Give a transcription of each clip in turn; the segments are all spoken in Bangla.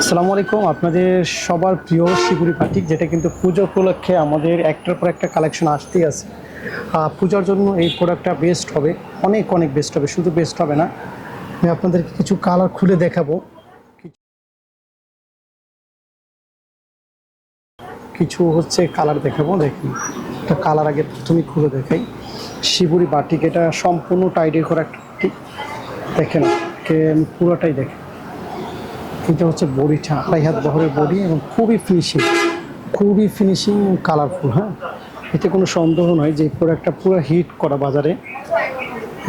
আসসালামু আলাইকুম। আপনাদের সবার প্রিয় শিগুড়ি পাটিক, যেটা কিন্তু পুজো উপলক্ষে আমাদের একটার পর একটা কালেকশন আসতেই আছে। পূজার জন্য এই প্রোডাক্টটা বেস্ট হবে। অনেক অনেক বেস্ট হবে। শুধু বেস্ট হবে না, আমি আপনাদেরকে কিছু কালার খুলে দেখাবো। কিছু হচ্ছে কালার দেখাবো। দেখুন, একটা কালার আগে তুমি খুলে দেখাই। শিবুরি বাটিক এটা সম্পূর্ণ টাইডের করা একটা দেখেন পুরোটাই দেখেন। এটা হচ্ছে বডিটা, আড়াই হাত বহরের বডি এবং খুবই ফিনিশিং খুবই ফিনিশিং কালারফুল হ্যাঁ? এতে কোনো সন্দেহ নয় যে প্রোডাক্টটা পুরো হিট করা বাজারে।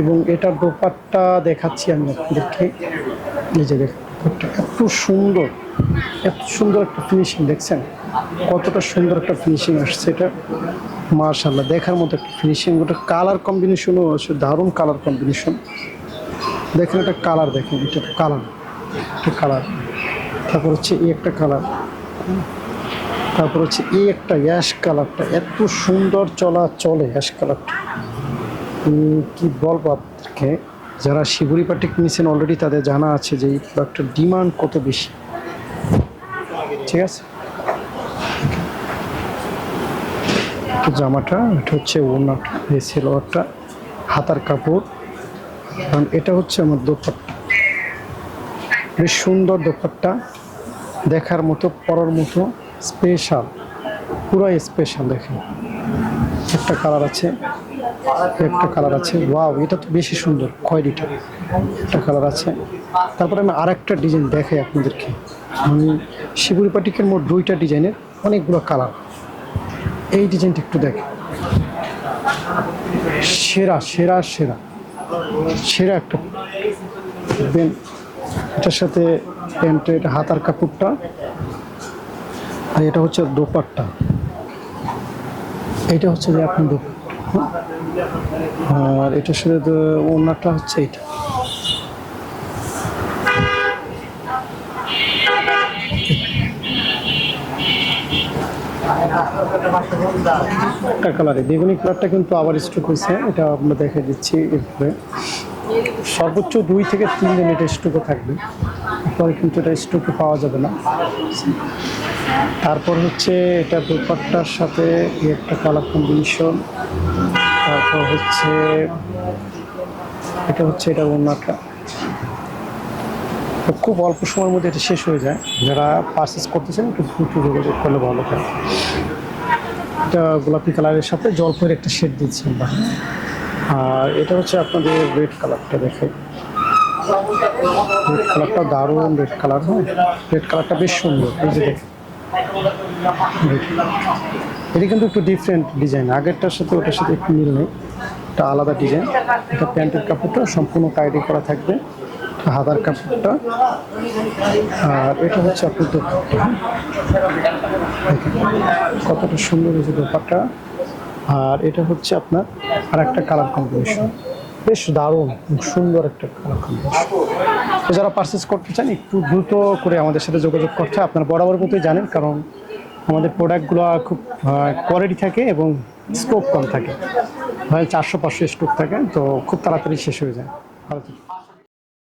এবং এটার দোপাট্টা দেখাচ্ছি আমি আপনাদেরকে। যে দেখুন এত সুন্দর এত সুন্দর একটা ফিনিশিং দেখছেন? কতটা সুন্দর একটা ফিনিশিং আসছে এটা। মার্শাল্লাহ দেখার মতো একটা ফিনিশিং ওটা কালার কম্বিনেশনও আছে, দারুণ কালার কম্বিনেশন দেখেন এটা কালার দেখেন, এটা কালার একটা কালার তারপর হচ্ছে এই একটা কালার তারপর হচ্ছে এই একটা অ্যাশ কালারটা এত সুন্দর চলা চলে অ্যাশ কালারটা কি বলব আপনাকে? যারা শিবুরি পাটিক নিয়েছেন অলরেডি তাদের জানা আছে যে এই প্রোডাক্টের ডিমান্ড কত বেশি। ঠিক আছে? জামাটা, এটা হচ্ছে ওনাটা এই সেলোয়ারটা হাতার কাপড়। কারণ এটা হচ্ছে আমার দোপাট্টা। বেশ সুন্দর দোপাট্টা। দেখার মতো, পরার মতো স্পেশাল পুরাই স্পেশাল দেখেন। একটা কালার আছে, একটা কালার আছে। ওয়াও এটা তো বেশি সুন্দর, খয়েরিটা। একটা কালার আছে। তারপরে আমি আর একটা ডিজাইন দেখাই আপনাদেরকে। আমি শিবুরি পাটিকের মোট দুইটা ডিজাইনের অনেকগুলো কালার এই ডিজাইনটা একটু দেখেন। সেরা সেরা সেরা। সেরা একটা দেখবেন এটার সাথে প্যান্টের হাতার কাপড়টা আর এটা হচ্ছে দোপাট্টা। এটা হচ্ছে যে আপনি? আর এটার সাথে ওনারটা হচ্ছে এটা একটা কালারে বেগুনি কালারটা কিন্তু আবার স্টক হয়েছে। এটা আমরা দেখে দিচ্ছি এরপরে সর্বোচ্চ দুই থেকে তিন দিন এটা থাকবে। পরে কিন্তু এটা স্টকে পাওয়া যাবে না। তারপর হচ্ছে এটা দোপাট্টার সাথে একটা কালার কম্বিনেশন। তারপর হচ্ছে এটা হচ্ছে এটা তো খুব অল্প সময়ের মধ্যে এটা শেষ হয়ে যায়। যারা পারচেস করতেছেন একটু দ্রুত যোগাযোগ করলে ভালো হয়। এটা গোলাপি কালারের সাথে জলপের একটা শেড দিচ্ছি আমরা। আর এটা হচ্ছে আপনাদের রেড কালারটা দেখে রেড কালারটা দারুণ রেড কালার হ্যাঁ? রেড কালারটা বেশ সুন্দর, এই যে Red। এটা কিন্তু একটু ডিফারেন্ট ডিজাইন আগেরটার সাথে ওটার সাথে একটু মিল নেই। এটা আলাদা ডিজাইন এটা প্যান্টের কাপড়টা সম্পূর্ণ টাইডি করা থাকবে, হাতার কাপড়টা। আর এটা হচ্ছে আপনার দোপাট্টা কতটা সুন্দর হয়েছে দোপাট্টা। আর এটা হচ্ছে আপনার আর একটা কালার কম্বিনেশন বেশ দারুণ, সুন্দর একটা কালার কম্বিনেশন যারা পারচেস করতে চান, একটু দ্রুত করে আমাদের সাথে যোগাযোগ করতে। আপনারা বরাবর মতোই জানেন, কারণ আমাদের প্রোডাক্টগুলো খুব কোয়ালিটি থাকে এবং স্টোক কম থাকে চারশো পাঁচশো স্টোক থাকে, তো খুব তাড়াতাড়ি শেষ হয়ে যায় ভালো।